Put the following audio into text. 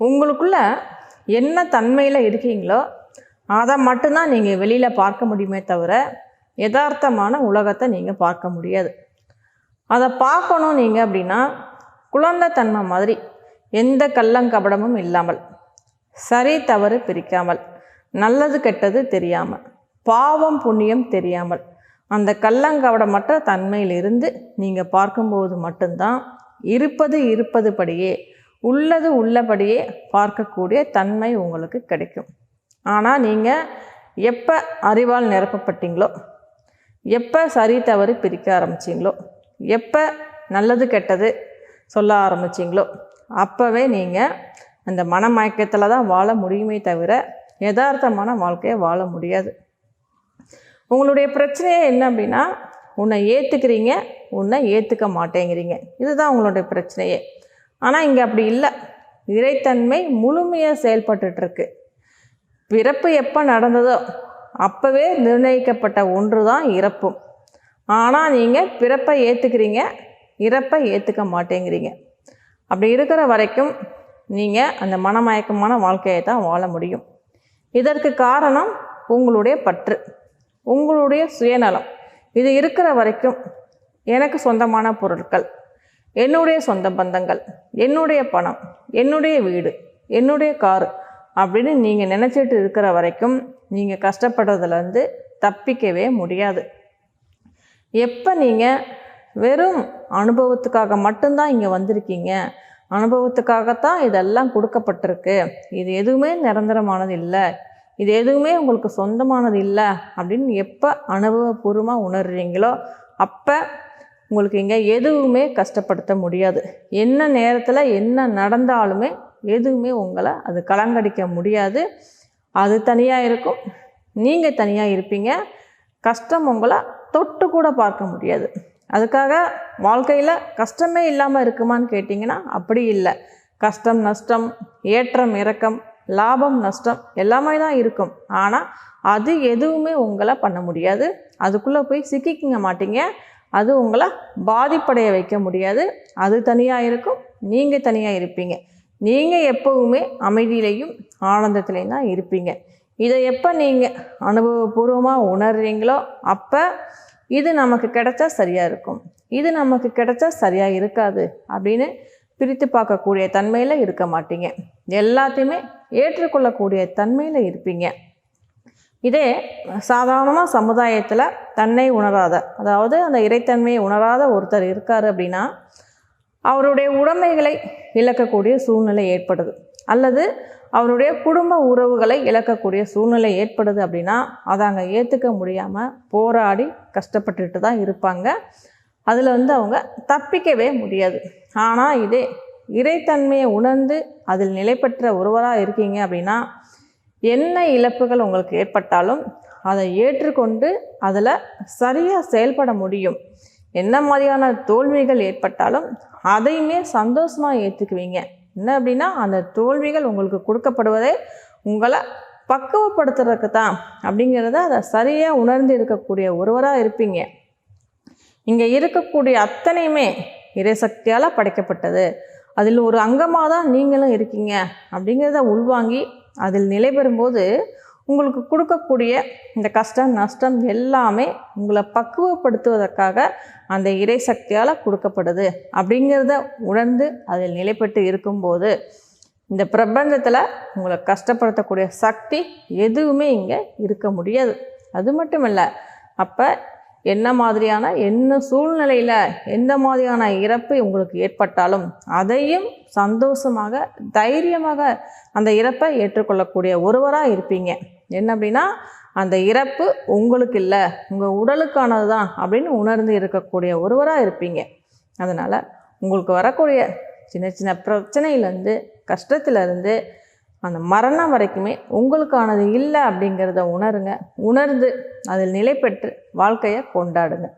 உங்களுக்குள்ள என்ன தன்மையில் இருக்கீங்களோ அதை மட்டும்தான் நீங்கள் வெளியில் பார்க்க முடியுமே தவிர யதார்த்தமான உலகத்தை நீங்கள் பார்க்க முடியாது. அதை பார்க்கணும் நீங்கள் அப்படின்னா குழந்தை தன்மை மாதிரி எந்த கள்ளங்கபடமும் இல்லாமல் சரி தவறு பிரிக்காமல் நல்லது கெட்டது தெரியாமல் பாவம் புண்ணியம் தெரியாமல் அந்த கள்ளங்கபடமற்ற தன்மையிலிருந்து நீங்கள் பார்க்கும்போது மட்டும்தான் இருப்பது இருப்பது படியே உள்ளது உள்ளபடியே பார்க்கக்கூடிய தன்மை உங்களுக்கு கிடைக்கும். ஆனால் நீங்கள் எப்போ அறிவால் நிரப்பப்பட்டீங்களோ எப்போ சரி தவறு பிரிக்க ஆரம்பிச்சிங்களோ எப்போ நல்லது கெட்டது சொல்ல ஆரம்பிச்சிங்களோ அப்போவே நீங்கள் அந்த மனமயக்கத்தில் தான் வாழ முடியுமே தவிர யதார்த்தமான வாழ்க்கையை வாழ முடியாது. உங்களுடைய பிரச்சனையே என்ன அப்படின்னா உன்னை ஏற்றுக்கிறீங்க உன்னை ஏற்றுக்க மாட்டேங்கிறீங்க. இதுதான் உங்களுடைய பிரச்சனையே. ஆனால் இங்கே அப்படி இல்லை. இறைத்தன்மை முழுமையாக செயல்பட்டுருக்கு பிறப்பு எப்போ நடந்ததோ அப்போவே நிர்ணயிக்கப்பட்ட ஒன்று தான் இறப்பும் ஆனால் நீங்கள் பிறப்பை ஏற்றுக்கிறீங்க இறப்பை ஏற்றுக்க மாட்டேங்கிறீங்க. அப்படி இருக்கிற வரைக்கும் நீங்கள் அந்த மனமயக்கமான வாழ்க்கையை தான் வாழ முடியும். இதற்கு காரணம் உங்களுடைய பற்று உங்களுடைய சுயநலம். இது இருக்கிற வரைக்கும் எனக்கு சொந்தமான பொருட்கள் என்னுடைய சொந்த பந்தங்கள் என்னுடைய பணம் என்னுடைய வீடு என்னுடைய காரு அப்படின்னு நீங்கள் நினச்சிட்டு இருக்கிற வரைக்கும் நீங்கள் கஷ்டப்படுறதுலேருந்து தப்பிக்கவே முடியாது. எப்போ நீங்கள் வெறும் அனுபவத்துக்காக மட்டும்தான் இங்கே வந்திருக்கீங்க? அனுபவத்துக்காகத்தான் இதெல்லாம் கொடுக்கப்பட்டிருக்கு. இது எதுவுமே நிரந்தரமானது இல்லை. இது எதுவுமே உங்களுக்கு சொந்தமானது இல்லை அப்படின்னு எப்போ அனுபவபூர்வமாக உணர்றீங்களோ அப்போ உங்களுக்கு இங்கே எதுவுமே கஷ்டப்படுத்த முடியாது. என்ன நேரத்தில் என்ன நடந்தாலுமே எதுவுமே உங்களை அது கலங்கடிக்க முடியாது. அது தனியாக இருக்கும். நீங்கள் தனியாக இருப்பீங்க. கஷ்டம் உங்களை தொட்டு கூட பார்க்க முடியாது. அதுக்காக வாழ்க்கையில் கஷ்டமே இல்லாமல் இருக்குமான்னு கேட்டிங்கன்னா அப்படி இல்லை. கஷ்டம் நஷ்டம் ஏற்றம் இறக்கம் லாபம் நஷ்டம் எல்லாமே தான் இருக்கும். ஆனால் அது எதுவுமே உங்களை பண்ண முடியாது. அதுக்குள்ளே போய் சிக்கிக்கிங்க மாட்டீங்க. அது உங்களை பாதிப்படைய வைக்க முடியாது. அது தனியாக இருக்கும் நீங்கள் தனியாக இருப்பீங்க. நீங்கள் எப்போவுமே அமைதியிலையும் ஆனந்தத்துலேயும் தான் இருப்பீங்க. இதை எப்போ நீங்கள் அனுபவபூர்வமாக உணர்றீங்களோ அப்போ இது நமக்கு கிடைச்சா சரியாக இருக்கும். இது நமக்கு கிடைச்சா சரியாக இருக்காது அப்படின்னு பிரித்து பார்க்கக்கூடிய தன்மையில் இருக்க மாட்டீங்க. எல்லாத்தையுமே ஏற்றுக்கொள்ளக்கூடிய தன்மையில் இருப்பீங்க. இதே சாதாரணமாக சமுதாயத்தில் தன்னை உணராத அதாவது அந்த இறைத்தன்மையை உணராத ஒருத்தர் இருக்கார் அப்படின்னா அவருடைய உடைமைகளை இழக்கக்கூடிய சூழ்நிலை ஏற்படுது. அல்லது அவருடைய குடும்ப உறவுகளை இழக்கக்கூடிய சூழ்நிலை ஏற்படுது அப்படின்னா அதை அங்கே ஏற்றுக்க முடியாமல் போராடி கஷ்டப்பட்டுட்டு தான் இருப்பாங்க. அதில் வந்து அவங்க தப்பிக்கவே முடியாது. ஆனால் இதே இறைத்தன்மையை உணர்ந்து அதில் நிலை பெற்ற ஒருவராக இருக்கீங்க அப்படின்னா என்ன இழப்புகள் உங்களுக்கு ஏற்பட்டாலும் அதை ஏற்றுக்கொண்டு அதில் சரியாக செயல்பட முடியும். என்ன மாதிரியான தோல்விகள் ஏற்பட்டாலும் அதையுமே சந்தோஷமாக ஏற்றுக்குவீங்க. என்ன அப்படின்னா அந்த தோல்விகள் உங்களுக்கு கொடுக்கப்படுவதே உங்களை பக்குவப்படுத்துறதுக்கு தான் அப்படிங்கிறத அதை சரியாக உணர்ந்து இருக்கக்கூடிய ஒருவராக இருப்பீங்க. இங்கே இருக்கக்கூடிய அத்தனையுமே இறைசக்தியால் படைக்கப்பட்டது. அதில் ஒரு அங்கமாக தான் நீங்களும் இருக்கீங்க அப்படிங்கிறத உள்வாங்கி அதில் நிலை பெறும்போது உங்களுக்கு கொடுக்கக்கூடிய இந்த கஷ்டம் நஷ்டம் எல்லாமே உங்களை பக்குவப்படுத்துவதற்காக அந்த இறை சக்தியால் கொடுக்கப்படுது. அப்படிங்கிறத உணர்ந்து அதில் நிலைப்பட்டு இருக்கும்போது இந்த பிரபஞ்சத்தில் உங்களை கஷ்டப்படுத்தக்கூடிய சக்தி எதுவுமே இங்கே இருக்க முடியாது. அது மட்டும் இல்லை அப்போ என்ன மாதிரியான என்ன சூழ்நிலையில் எந்த மாதிரியான இறப்பு உங்களுக்கு ஏற்பட்டாலும் அதையும் சந்தோஷமாக தைரியமாக அந்த இறப்பை ஏற்றுக்கொள்ளக்கூடிய ஒருவராக இருப்பீங்க. என்ன அப்படின்னா அந்த இறப்பு உங்களுக்கு இல்லை உங்கள் உடலுக்கானது தான் அப்படின்னு உணர்ந்து இருக்கக்கூடிய ஒருவராக இருப்பீங்க. அதனால் உங்களுக்கு வரக்கூடிய சின்ன சின்ன பிரச்சனையிலேருந்து கஷ்டத்துலேருந்து அந்த மரணம் வரைக்குமே உங்களுக்கானது இல்லை அப்படிங்கிறத உணருங்க. உணர்ந்து அதில் நிலை பெற்று வாழ்க்கையை கொண்டாடுங்க.